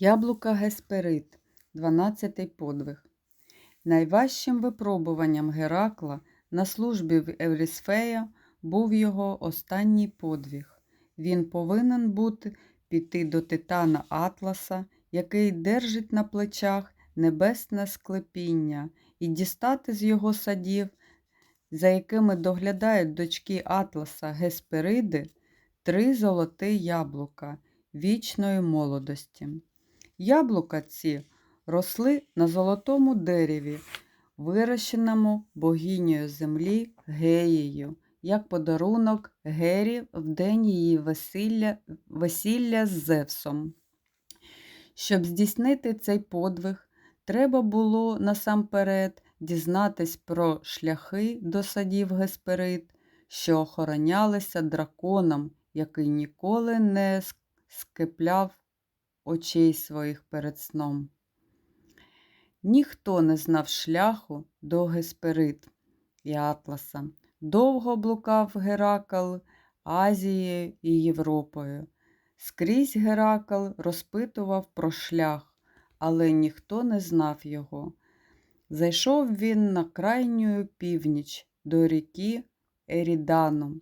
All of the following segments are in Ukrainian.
Яблука Гесперид, 12-й подвиг. Найважчим випробуванням Геракла на службі в Еврісфея був його останній подвиг. Він повинен бути піти до титана Атласа, який держить на плечах небесне склепіння, і дістати з його садів, за якими доглядають дочки Атласа Геспериди, три золоті яблука вічної молодості. Яблука ці росли на золотому дереві, вирощеному богинею землі Геєю, як подарунок Гері в день її весілля, весілля з Зевсом. Щоб здійснити цей подвиг, треба було насамперед дізнатись про шляхи до садів Гесперид, що охоронялися драконом, який ніколи не скипляв очей своїх перед сном. Ніхто не знав шляху до Гесперид і Атласа. Довго блукав Геракл Азією і Європою. Скрізь Геракл розпитував про шлях, але ніхто не знав його. Зайшов він на крайню північ до ріки Ерідану.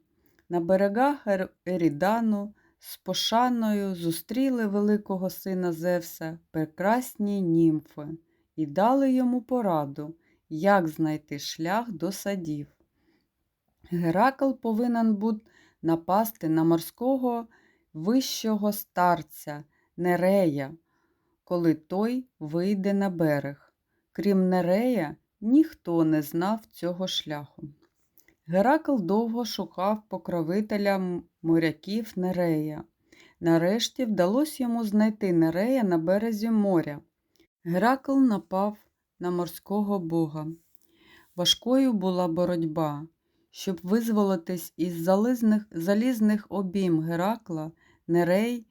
На берегах Ерідану з пошаною зустріли великого сина Зевса прекрасні німфи і дали йому пораду, як знайти шлях до садів. Геракл повинен був напасти на морського вищого старця Нерея, коли той вийде на берег. Крім Нерея, ніхто не знав цього шляху. Геракл довго шукав покровителя моряків Нерея. Нарешті вдалося йому знайти Нерея на березі моря. Геракл напав на морського бога. Важкою була боротьба. Щоб визволитись із залізних, залізних обійм Геракла, Нерей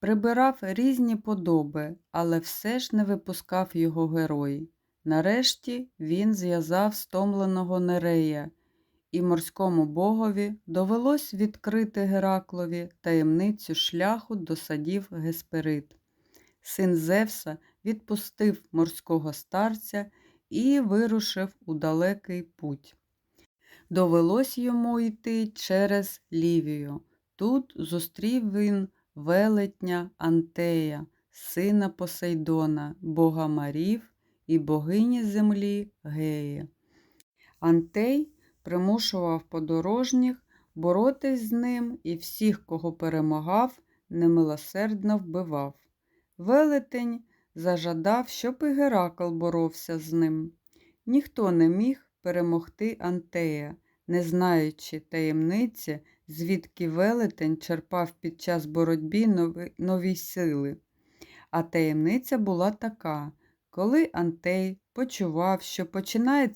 прибирав різні подоби, але все ж не випускав його герой. Нарешті він зв'язав стомленого Нерея і морському богові довелось відкрити Гераклові таємницю шляху до садів Гесперид. Син Зевса відпустив морського старця і вирушив у далекий путь. Довелось йому йти через Лівію. Тут зустрів він велетня Антея, сина Посейдона, бога Марів і богині землі Геї. Антей примушував подорожніх боротись з ним і всіх, кого перемагав, немилосердно вбивав. Велетень зажадав, щоб і Геракл боровся з ним. Ніхто не міг перемогти Антея, не знаючи таємниці, звідки велетень черпав під час боротьби нові, нові сили. А таємниця була така: коли Антей почував, що починає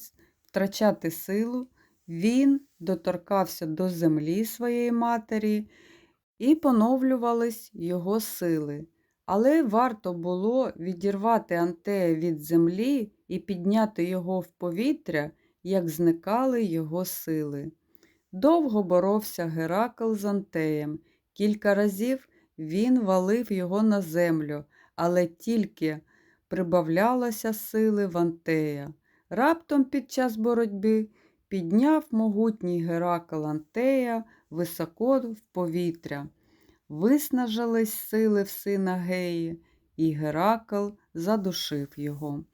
втрачати силу, він доторкався до землі своєї матері і поновлювались його сили. Але варто було відірвати Антея від землі і підняти його в повітря, як зникали його сили. Довго боровся Геракл з Антеєм. Кілька разів він валив його на землю, але тільки прибавлялося сили в Антея. Раптом під час боротьби підняв могутній Геракл Антея високо в повітря. Виснажились сили в сина Геї, і Геракл задушив його.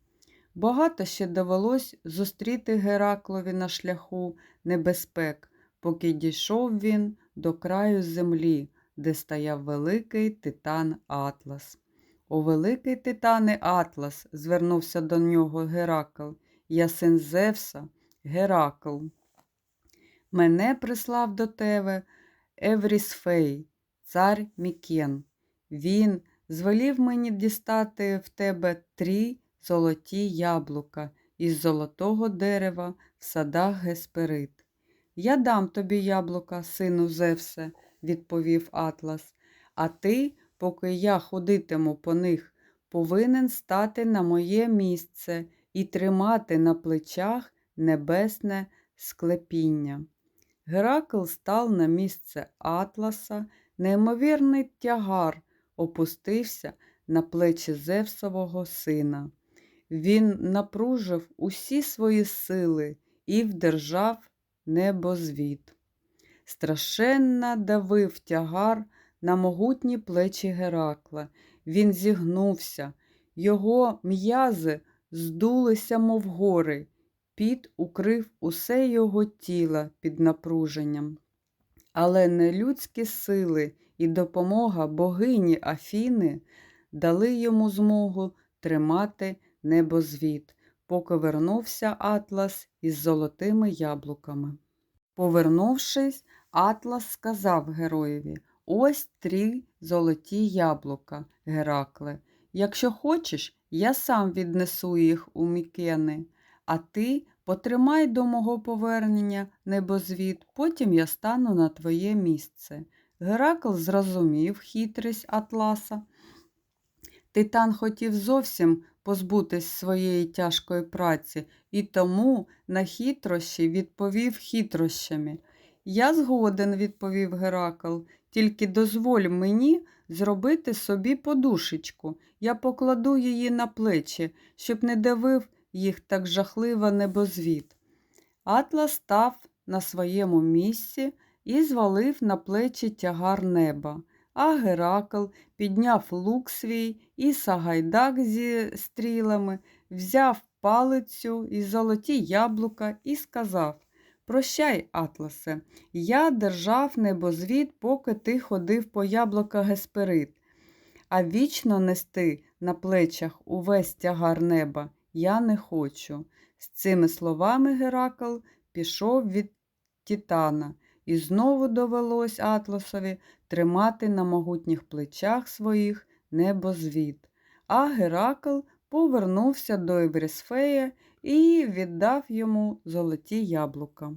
Багато ще довелось зустріти Гераклові на шляху небезпек, поки дійшов він до краю землі, де стояв великий титан Атлас. О великий титане Атлас, звернувся до нього Геракл, я син Зевса, Геракл. Мене прислав до тебе Еврісфей, цар Мікен. Він звелів мені дістати в тебе три золоті яблука із золотого дерева в садах Гесперид. Я дам тобі яблука, сину Зевсе, відповів Атлас, а ти, поки я ходитиму по них, повинен стати на моє місце і тримати на плечах небесне склепіння. Геракл став на місце Атласа, неймовірний тягар опустився на плечі Зевсового сина. Він напружив усі свої сили і вдержав небозвід. Страшенно давив тягар на могутні плечі Геракла. Він зігнувся, його м'язи здулися, мов гори, піт укрив усе його тіло під напруженням. Але нелюдські сили і допомога богині Афіни дали йому змогу тримати небозвід, поки вернувся Атлас із золотими яблуками. Повернувшись, Атлас сказав героєві Ось три золоті яблука, Геракле. Якщо хочеш, я сам віднесу їх у Мікени, а ти потримай до мого повернення небозвід, потім я стану на твоє місце. Геракл зрозумів хитрість Атласа. Титан хотів зовсім позбутись своєї тяжкої праці і тому на хитрощі відповів хитрощами. Я згоден, відповів Геракл, тільки дозволь мені зробити собі подушечку. Я покладу її на плечі, щоб не давив їх так жахливо небозвід. Атлас став на своєму місці і звалив на плечі тягар неба. А Геракл підняв лук свій і сагайдак зі стрілами, взяв палицю і золоті яблука і сказав Прощай, Атласе, я держав небозвід, поки ти ходив по яблука Гесперид, а вічно нести на плечах увесь тягар неба я не хочу. З цими словами Геракл пішов від Титана, і знову довелось Атласові тримати на могутніх плечах своїх небозвід. А Геракл повернувся до Єврисфея і віддав йому золоті яблука.